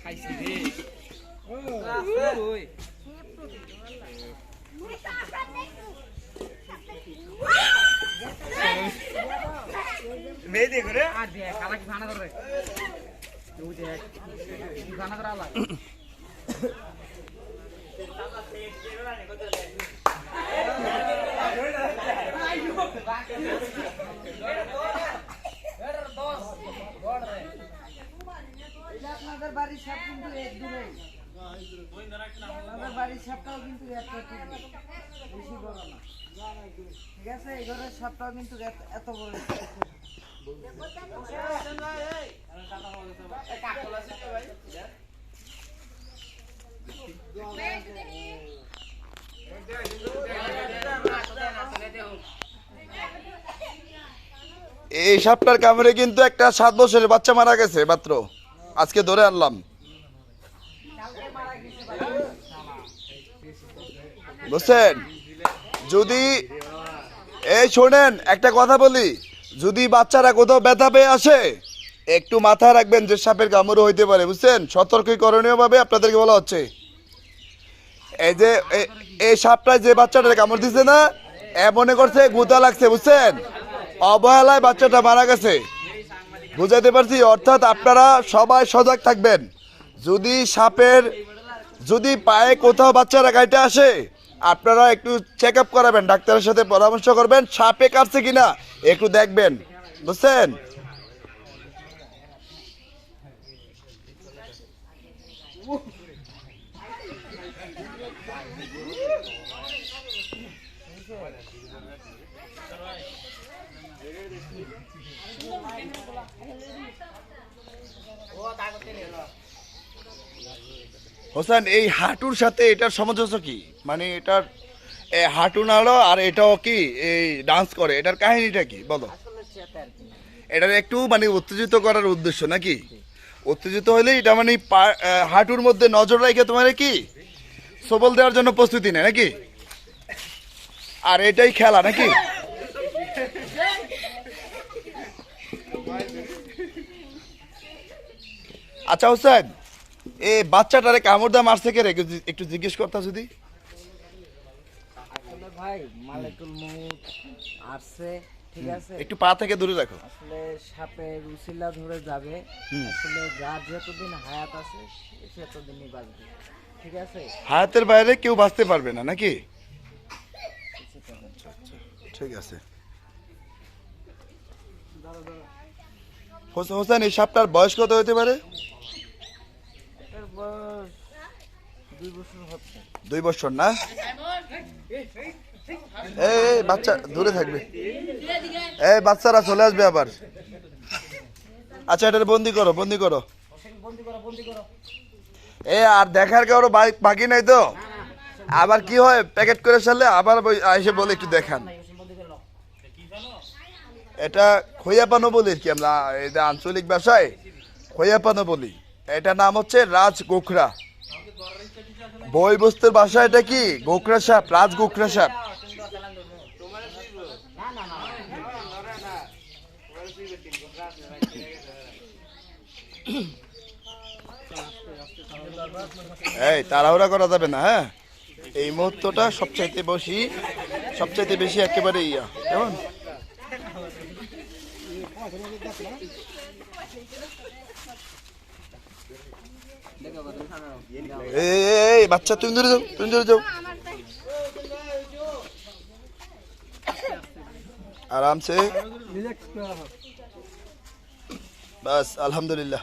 খাইছি রে। ওই। মেয়ে দেখো রে। আর দেখ খালা কি খানা করে তুই দেখ কি খানা করে আলা বাড়ির কিন্তু এক দূরে। বাড়ির কিন্তু এত বেশি বড় না। ঠিক আছে? এই ঘরের কিন্তু এত বড়। এই সাপটার কামড়ে কিন্তু একটা সাত বছরের বাচ্চা মারা গেছে, মাত্র। আজকে ধরে আনলাম। বুঝছেন? যদি, এই শোনেন, একটা কথা বলি। যদি বাচ্চারা কোথাও ব্যথা পেয়ে আসে, একটু মাথায় রাখবেন যে সাপের কামড়ও হইতে পারে, বুঝছেন? সতর্কীকরণীয় ভাবে আপনাদেরকে বলা হচ্ছে। এই যে এই সাপটা যে বাচ্চাটার কামড় দিছে না, এ মনে করছে গুতা লাগছে, বুঝছেন? অবহেলায় বাচ্চাটা মারা গেছে। বুঝাইতে পারছি, অর্থাৎ আপনারা সবাই সজাগ থাকবেন। যদি সাপের, যদি পায়ে কোথাও বাচ্চারা গাইতে আসে, আপনারা একটু চেক আপ করাবেন, ডাক্তারের সাথে পরামর্শ করবেন, সাপে কাটছে কিনা, একটু দেখবেন। বুঝছেন? হোসেন, এই হাঁটুর সাথে এটার সামঞ্জস্য কি? মানে এটার হাঁটু নাড়ো আর এটাও কি এই ডান্স করে? এটার কাহিনীটা কি? বলো। এটার একটু মানে উত্তেজিত করার উদ্দেশ্য নাকি? উত্তেজিত হলে এটা মানে হাঁটুর মধ্যে নজর রেখে তোমার কি? সবল দেওয়ার জন্য প্রস্তুতি নেয় নাকি? আর এটাই খেলা নাকি? আচ্ছা হোসেন এই বাচ্চাটারে কামড় দা মারছে কে রে? একটু জিজ্ঞেস করতা যদি। ভাই মালেকুল মৌত আসছে ঠিক আছে? একটু পা থেকে দূরে রাখো। আসলে সাপের উসিলা ধরে যাবে। আসলে যার যতদিন হায়াত আছে সে ততদিনই বাঁচবে ঠিক আছে? হায়াতের বাইরে কেউ বাঁচতে পারবে না নাকি? ঠিক আছে। হোসেন এই সাপটার বয়স কত হতে পারে এর বয়স দুই বছর না? এই বাচ্চা, দূরে থাকবে। এই, বাচ্চারা চলে আসবে আবার। আচ্ছা এটা বন্দি করো বন্দি করো। এ, আর দেখার কারও বাকি নাই তো? আবার কি হয়? প্যাকেট করে সারলে আবার এসে বলে একটু দেখান। এটা খৈয়াপানো বলি কি আমরা? এটা আঞ্চলিক ভাষায়, খৈয়াপানো বলি। এটা নাম হচ্ছে রাজ গোখরা। বই বস্তুর ভাষা এটা কি? গোখরা সাপ, রাজ গোখরা সাপ। এই, তাড়াহুড়া করা যাবে না হ্যাঁ? এই মুহূর্তটা সবচাইতে বেশি সবচাইতে বেশি একেবারে ইয়া। কেমন? এই, বাচ্চা তুমি ধরে যাও তুমি ধরে যাও। আরামসে। বাস আলহামদুলিল্লাহ।